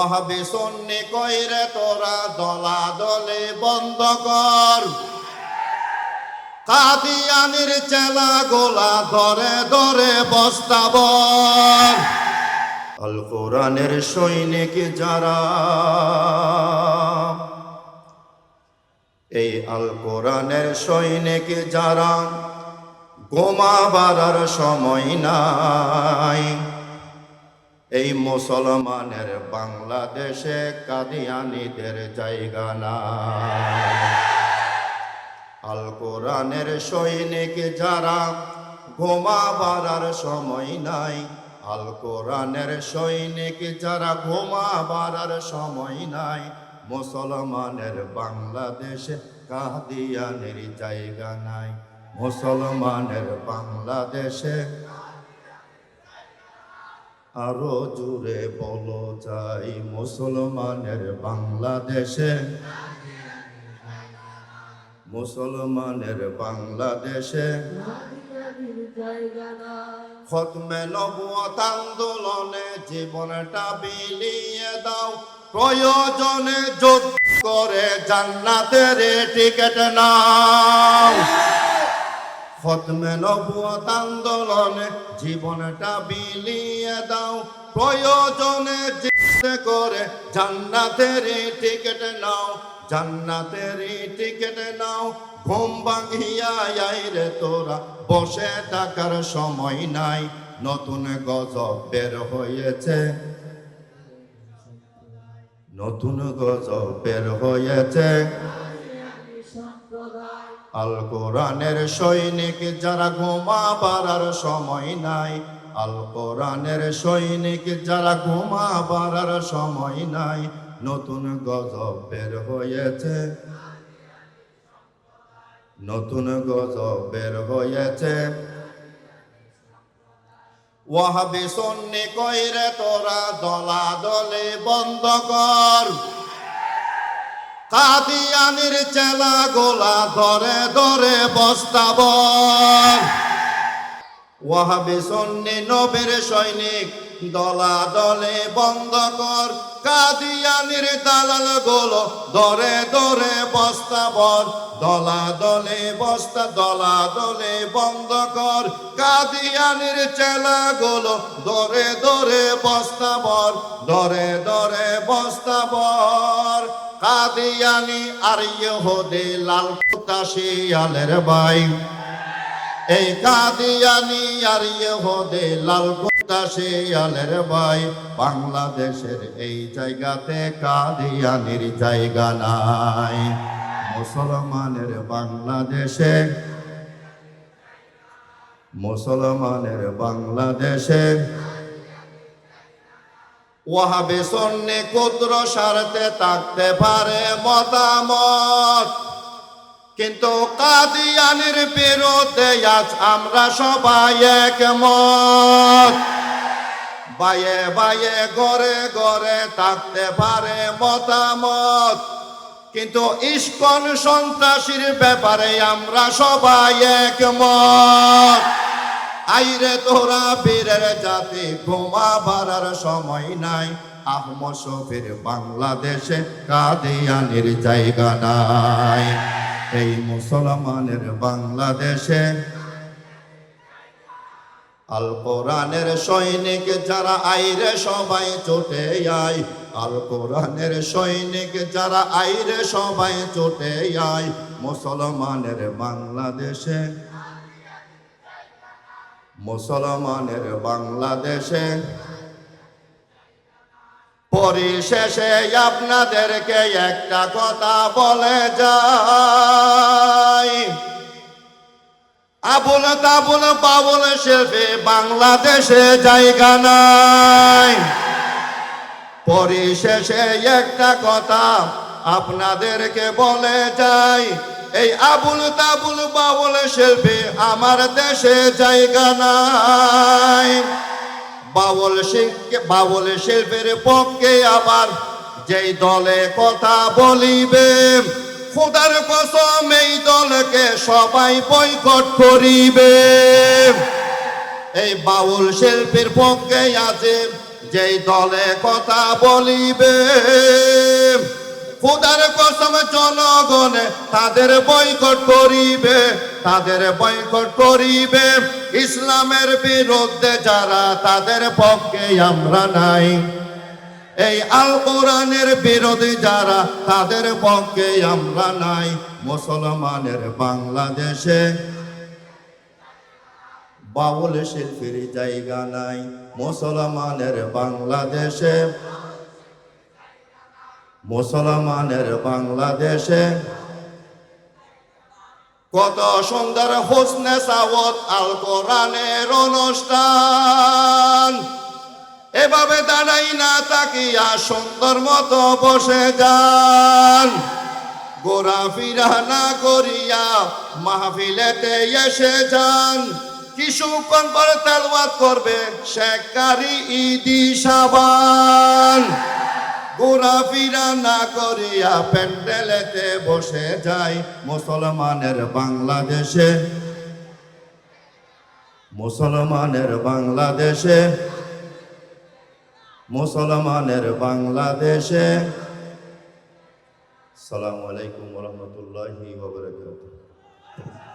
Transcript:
মহাবি সন্নি কইরে তোরা? দলা দলে বন্ধ কর। কাদিয়ানির চেলা গোলা ধরে ধরে বস্তাবর আল কোরআনের সৈনিক যারা, এই আল কোরআনের সৈনিক যারা ঘুমাবার সময় নাই। এই মুসলমানের বাংলাদেশে কাদিয়ানিদের জায়গা নাই। আল কোরআনের সৈনিক যারা ঘুমাবার সময় নাই, আল কোরআনের সৈনিক যারা ঘুমাবার সময় নাই, মুসলমানের বাংলাদেশে কাদিয়ানের জায়গা নাই। মুসলমানের বাংলাদেশে আরও জুড়ে বলো যাই, মুসলমানের বাংলাদেশে। মুসলমানের বাংলাদেশে। খতমে নবুয়ত আন্দোলনে জীবনটা বিলিয়ে দাও। প্রয়োজনে যুদ্ধ করে জান্নাতের টিকিট নাও। খতমে নবুয়ত আন্দোলনে জীবনটা বিলিয়ে দাও। প্রয়োজনে করে জান্নাতের টিকিট নাও জান্নাতের টিকিট নাও। ঘুম ভাঙিয়া রে তোরা, বসে থাকার সময় নাই, নতুন গজব বের হয়েছে। নতুন গজব বের হয়েছে। আল কোরআনের সৈনিক যারা ঘুমাবার সময় নাই। আল কোরআনের সৈনিক যারা ঘুমাবার সময় নাই। নতুন গজব বের হয়েছে। নতুন গজব বের হয়েছে। ওয়াহাবি সন্নি কইরে তোরা দলা দলে বন্ধ কর। কাদিয়ানির চেলা গোলা ধরে ধরে বস্তাবর ওয়াহাবি সন্নি নবের সৈনিক দলা দলে বন্ধ কর। কাদিয়ানির দালাল গোলো ধরে ধরে বস্তাবর দলা দলে বস্তা দলা দলে বন্ধ কর। কাদিয়ানির চেলা গোলো ধরে ধরে বস্তাবর ধরে ধরে বস্তাবর কাদিয়ানি আর ইহুদি লাল কুতা শিয়ালের ভাই। এই কাদিয়ানি আর ইহুদি লাল কুতা শিয়ালের ভাই। বাংলাদেশের এই জায়গাতে কাদিয়ানির জায়গা নাই। মুসলমানের বাংলাদেশে মুসলমানের বাংলাদেশে ওয়াহাবে সন্নে ক্ষুদ্র স্বার্থে থাকতে পারে মতামত। কিন্তু কাদিয়ানির বিরুদ্ধে আজ আমরা সবাই একমত। বায়ে বায়ে গড়ে গড়ে থাকতে পারে মতামত। কিন্তু ইস্কন সন্ত্রাসীর ব্যাপারে আমরা সবাই একমত। আইরে তোরা বীরের জাতি ঘুমা বাড়ার সময় নাই। আহমদ শফির বাংলাদেশে কাদিয়ানির জায়গা নাই। এই মুসলমানের বাংলাদেশে আল কোরআনের সৈনিক যারা আইরে সবাই চোটে আয়। আল কোরআনের সৈনিক যারা আইরে সবাই চোটে আয়। মুসলমানের বাংলাদেশে মুসলমানের বাংলাদেশে। পরিশেষে আপনাদেরকে একটা কথা বলে যাই। আবুল তাবুল বাবুল শিল্পে বাংলাদেশে জায়গা নাই। পরিশেষে একটা কথা আপনাদেরকে বলে যাই। এই আবুল তাবুল বাবুল শিল্পী আমার দেশে জায়গা নাই। বাউল শিল্পে বাউল শিল্পের পক্ষে আবার যেই দলে কথা বলিবে, খোদার কসম এই দলকে সবাই বয়কট করিবে। এই বাউল শিল্পীর পক্ষে আছে যেই দলে কথা বলিবে খুদার কসম, জনগণে তাদের বয়কট করিবে, তাদের বয়কট করিবে। ইসলামের বিরুদ্ধে যারা তাদের পক্ষে আমরা নাই, এই আল কোরআনের বিরোধী যারা তাদের পক্ষে আমরা নাই, মুসলমানের বাংলাদেশে বাউল শিল্পীর জায়গা নাই, মুসলমানের বাংলাদেশে মুসলমানের বাংলাদেশে। কত সুন্দর হোসনে সাওয়াত আল কোরআনের অনুষ্ঠান। এভাবে দাঁড়াই না তাকিয়া সুন্দর মতো বসে যান। গোরা ফিরা না করিয়া মাহফিলেতে এসে যান। কিছুক্ষণ পরে তেলওয়াত করবে শেখারি ইদি সাবান। গোরা ফিরা না করিয়া প্যান্ডেলেতে বসে যায় মুসলমানের বাংলাদেশে। মুসলমানের বাংলাদেশে। মুসলমানের বাংলাদেশে। সালামু আলাইকুম রহমতুল্লাহি